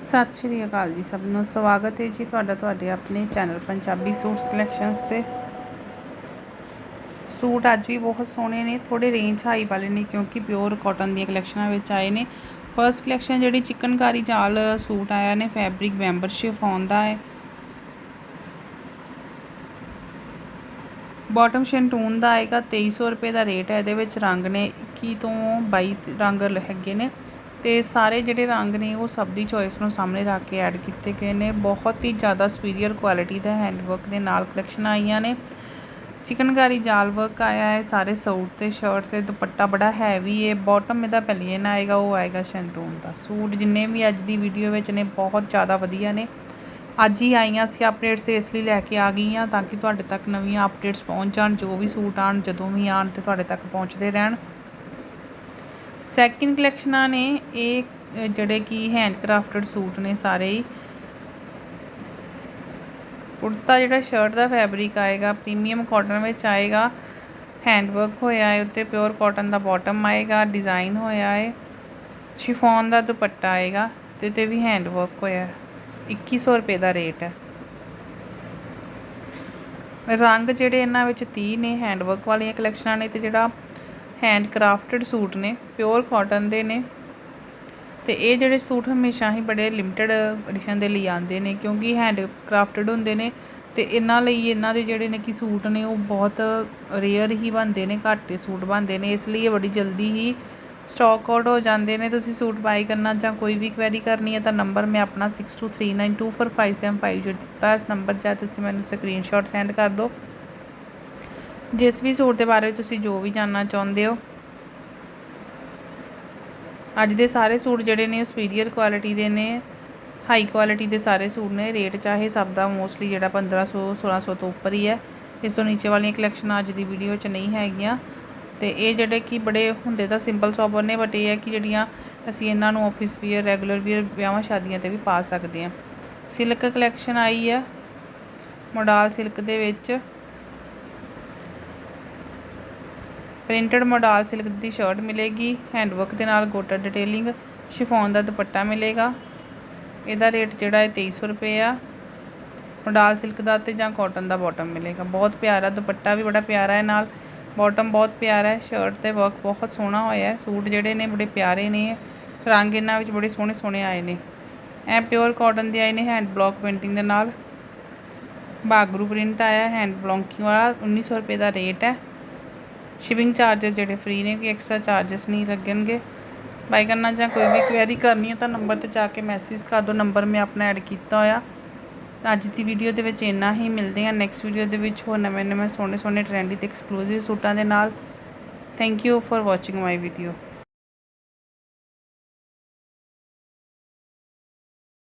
ਸਤਿ ਸ਼੍ਰੀ ਅਕਾਲ ਜੀ ਸਭ ਨੂੰ। ਸਵਾਗਤ ਹੈ ਜੀ ਤੁਹਾਡਾ ਤੁਹਾਡੇ ਆਪਣੇ ਚੈਨਲ ਪੰਜਾਬੀ ਸੂਟ ਕਲੈਕਸ਼ਨਸ ਤੇ। ਸੂਟ ਅੱਜ ਵੀ ਬਹੁਤ ਸੋਹਣੇ ਨੇ ਥੋੜੇ ਰੇਂਜ ਹਾਈ ਵਾਲੇ ਨੇ ਕਿਉਂਕਿ ਪਿਓਰ ਕਾਟਨ ਦੀਆਂ ਕਲੈਕਸ਼ਨਾਂ ਵਿੱਚ ਆਏ ਨੇ। ਫਰਸਟ ਕਲੈਕਸ਼ਨ ਜਿਹੜੀ ਚਿਕਨਕਾਰੀ ਜਾਲ ਸੂਟ ਆਇਆ ਨੇ ਫੈਬਰਿਕ ਮੈਂਬਰਸ਼ਿਪ ਆਉਂਦਾ ਹੈ। ਬਾਟਮ ਸ਼ੈਂਟੂਨ ਦਾ ਆਏਗਾ 2300 ਰੁਪਏ ਦਾ ਰੇਟ ਹੈ, ਇਹਦੇ ਵਿੱਚ ਰੰਗ ਨੇ 21 ਤੋਂ 22 ਰੰਗ ਹੈਗੇ ਨੇ। ਤੇ ਸਾਰੇ ਜਿਹੜੇ ਰੰਗ ਨੇ ਉਹ ਸਭ ਦੀ ਚੋਇਸ ਨੂੰ ਸਾਹਮਣੇ ਰੱਖ ਕੇ ਐਡ ਕੀਤੇ ਗਏ ਨੇ। ਬਹੁਤ ਹੀ ਜ਼ਿਆਦਾ ਸੁਪੀਰੀਅਰ ਕੁਆਲਿਟੀ ਦਾ ਹੈਂਡਵਰਕ ਦੇ ਨਾਲ ਕਲੈਕਸ਼ਨ ਆਈਆਂ ਨੇ। ਚਿਕਨਕਾਰੀ ਜਾਲ ਵਰਕ ਆਇਆ ਹੈ, ਸਾਰੇ ਸੂਟ ਤੇ ਸ਼ਰਟ ਤੇ ਦੁਪੱਟਾ ਬੜਾ ਹੈਵੀ ਹੈ ਬਾਟਮ ਇਹਦਾ ਪਲੀਨ ਆਏਗਾ, ਉਹ ਆਏਗਾ ਸ਼ੈਂਟੂਨ ਦਾ। ਸੂਟ ਜਿੰਨੇ ਵੀ ਅੱਜ ਦੀ ਵੀਡੀਓ ਵਿੱਚ ਨੇ, ਬਹੁਤ ਜ਼ਿਆਦਾ ਵਧੀਆ ਨੇ। ਅੱਜ ਹੀ ਆਈਆਂ ਸੀ ਅਪਡੇਟਸ ਇਸ ਲਈ ਲੈ ਕੇ ਆ ਗਈਆਂ ਤਾਂ ਕਿ ਤੁਹਾਡੇ ਤੱਕ ਨਵੀਆਂ ਅਪਡੇਟਸ ਪਹੁੰਚ ਜਾਣ, ਜੋ ਵੀ ਸੂਟ ਆਣ ਜਦੋਂ ਵੀ ਆਣ ਤੇ ਤੁਹਾਡੇ ਤੱਕ ਪਹੁੰਚਦੇ ਰਹਿਣ। ਸੈਕਿੰਡ ਕਲੈਕਸ਼ਨਾਂ ਨੇ ਇਹ ਜਿਹੜੇ ਕਿ ਹੈਂਡ ਕ੍ਰਾਫਟਡ ਸੂਟ ਨੇ ਸਾਰੇ ਹੀ। ਕੁੜਤਾ ਜਿਹੜਾ ਸ਼ਰਟ ਦਾ ਫੈਬਰਿਕ ਆਏਗਾ ਪ੍ਰੀਮੀਅਮ ਕਾਟਨ ਵਿੱਚ ਆਏਗਾ ਹੈਂਡ ਵਰਕ ਹੋਇਆ ਹੈ, ਉੱਤੇ ਪਿਓਰ ਕਾਟਨ ਦਾ ਬਾਟਮ ਆਏਗਾ ਡਿਜ਼ਾਈਨ ਹੋਇਆ ਹੈ ਸ਼ਿਫੋਨ ਦਾ ਦੁਪੱਟਾ ਆਏਗਾ, ਤੇ ਤੇ ਵੀ ਹੈਂਡ ਵਰਕ ਹੋਇਆ ਹੈ। 2100 ਰੁਪਏ ਦਾ ਰੇਟ ਹੈ। ਰੰਗ ਜਿਹੜੇ ਇਹਨਾਂ ਵਿੱਚ 30 ਨੇ ਹੈਂਡ ਵਰਕ ਵਾਲੀਆਂ ਕਲੈਕਸ਼ਨਾਂ ਨੇ, ਤੇ ਜਿਹੜਾ ਹੈਂਡ ਕ੍ਰਾਫਟਡ ਸੂਟ ਨੇ, ਪਿਓਰ ਕਾਟਨ ਦੇ ਨੇ। ਤੇ ਇਹ ਜਿਹੜੇ ਸੂਟ ਹਮੇਸ਼ਾ ਹੀ ਬੜੇ ਲਿਮਟਿਡ ਐਡੀਸ਼ਨ ਦੇ ਲਈ ਆਉਂਦੇ ਨੇ, ਕਿਉਂਕਿ ਹੈਂਡ ਕਰਾਫਟਡ ਹੁੰਦੇ ਨੇ। ਤੇ ਇਹਨਾਂ ਲਈ, ਇਹਨਾਂ ਦੇ ਜਿਹੜੇ ਨੇ ਕਿ ਸੂਟ ਨੇ, ਉਹ ਬਹੁਤ ਰੇਅਰ ਹੀ ਬਣਦੇ ਨੇ, ਘੱਟ ਸੂਟ ਬਣਦੇ ਨੇ। ਇਸ ਲਈ ਇਹ ਬੜੀ ਜਲਦੀ ਹੀ ਸਟਾਕ ਆਊਟ ਹੋ ਜਾਂਦੇ ਨੇ। ਤੁਸੀਂ ਸੂਟ ਬਾਈ ਕਰਨਾ ਜਾਂ ਕੋਈ ਵੀ ਕੁਐਰੀ ਕਰਨੀ ਹੈ ਤਾਂ ਨੰਬਰ ਮੈਂ ਆਪਣਾ 6239245750 ਦਿੱਤਾ, ਇਸ ਨੰਬਰ ਜਾਂ ਤੁਸੀਂ ਮੈਨੂੰ ਸਕਰੀਨਸ਼ਾਟ ਸੈਂਡ ਕਰ ਦਿਓ। ਜਿਸ ਵੀ ਸੂਟ ਦੇ ਬਾਰੇ ਤੁਸੀਂ ਜੋ ਵੀ ਜਾਣਨਾ ਚਾਹੁੰਦੇ ਹੋ। ਅੱਜ ਦੇ ਸਾਰੇ ਸੂਟ ਜਿਹੜੇ ਨੇ ਉਹ ਸੁਪੀਰੀਅਰ ਕੁਆਲਿਟੀ ਦੇ ਨੇ ਹਾਈ ਕੁਆਲਿਟੀ ਦੇ ਸਾਰੇ ਸੂਟ ਨੇ। ਰੇਟ ਚਾਹੇ ਸਭ ਦਾ ਮੋਸਟਲੀ ਜਿਹੜਾ 1500 1600 ਤੋਂ ਉੱਪਰ ਹੀ ਹੈ। ਇਸ ਤੋਂ ਨੀਚੇ ਵਾਲੀਆਂ ਕਲੈਕਸ਼ਨਾਂ ਅੱਜ ਦੀ ਵੀਡੀਓ 'ਚ ਨਹੀਂ ਹੈਗੀਆਂ। ਤੇ ਇਹ ਜਿਹੜੇ ਕਿ ਬੜੇ ਹੁੰਦੇ ਤਾਂ ਸਿੰਪਲ ਸੋਬਰ ਨੇ ਬਟ ਇਹ ਹੈ ਕਿ ਜਿਹੜੀਆਂ ਅਸੀਂ ਇਹਨਾਂ ਨੂੰ ਆਫਿਸ ਵੀਅਰ ਰੈਗੂਲਰ ਵੀਅਰ ਵਿਆਹਾਂ ਸ਼ਾਦੀਆਂ ਤੇ ਵੀ ਪਾ ਸਕਦੇ ਹਾਂ। ਸਿਲਕ ਕਲੈਕਸ਼ਨ ਆਈ ਹੈ ਮੋਡਾਲ ਸਿਲਕ ਦੇ ਵਿੱਚ। ਪ੍ਰਿੰਟਡ ਮੋਡਲ ਸਿਲਕ ਦੀ ਸ਼ਰਟ ਮਿਲੇਗੀ, ਹੈਂਡਵਰਕ ਦੇ ਨਾਲ ਗੋਟਾ ਡਿਟੇਲਿੰਗ ਸ਼ਿਫੋਨ ਦਾ ਦੁਪੱਟਾ ਮਿਲੇਗਾ। ਇਹਦਾ ਰੇਟ ਜਿਹੜਾ ਹੈ 2300 ਰੁਪਏ ਆ। ਮੋਡਲ ਸਿਲਕ ਦਾ ਤੇ ਜਾਂ ਕਾਟਨ ਦਾ ਬਾਟਮ ਮਿਲੇਗਾ। ਬਹੁਤ ਪਿਆਰਾ ਦੁਪੱਟਾ ਵੀ ਬੜਾ ਪਿਆਰਾ ਹੈ ਨਾਲ। ਬਾਟਮ ਬਹੁਤ ਪਿਆਰਾ ਹੈ। ਸ਼ਰਟ ਤੇ ਵਰਕ ਬਹੁਤ ਸੋਹਣਾ ਹੋਇਆ ਹੈ। ਸੂਟ ਜਿਹੜੇ ਨੇ ਬੜੇ ਪਿਆਰੇ ਨੇ। ਰੰਗ ਇਹਨਾਂ ਵਿੱਚ ਬੜੇ ਸੋਹਣੇ ਸੋਹਣੇ ਆਏ ਨੇ। ਇਹ ਪਿਓਰ ਕਾਟਨ ਦੇ ਆਏ ਨੇ ਹੈਂਡ ਬਲੌਕ ਪੇਂਟਿੰਗ ਦੇ ਨਾਲ। ਬਾਗਰੂ ਪ੍ਰਿੰਟ ਆਇਆ। ਹੈਂਡ ਬਲੌਕਿੰਗ ਵਾਲਾ 1900 ਰੁਪਏ ਦਾ ਰੇਟ ਹੈ। ਸ਼ਿਪਿੰਗ ਚਾਰजेस ਜਿਹੜੇ ਫ੍ਰੀ ਨੇ, ਕਿ ਐਕਸਟਰਾ ਚਾਰजेस ਨਹੀਂ ਲੱਗਣਗੇ। ਬਾਈ ਕਰਨਾ ਜਾਂ ਕੋਈ ਵੀ ਕੁਐਰੀ ਕਰਨੀ ਹੈ ਤਾਂ ਨੰਬਰ ਤੇ ਜਾ ਕੇ ਮੈਸੇਜ ਕਰ ਦਿਓ। ਨੰਬਰ ਮੈਂ ਆਪਣਾ ਐਡ ਕੀਤਾ ਹੋਇਆ। ਅੱਜ ਦੀ ਵੀਡੀਓ ਦੇ ਵਿੱਚ ਇੰਨਾ ਹੀ। ਮਿਲਦੇ ਹਾਂ ਨੈਕਸਟ ਵੀਡੀਓ ਦੇ ਵਿੱਚ ਹੋਰ ਨਵੇਂ ਨਵੇਂ ਸੋਹਣੇ ਸੋਹਣੇ ਟ੍ਰੈਂਡੀ ਤੇ ਐਕਸਕਲੂਸਿਵ ਸੂਟਾਂ ਦੇ ਨਾਲ। Thank you for watching my video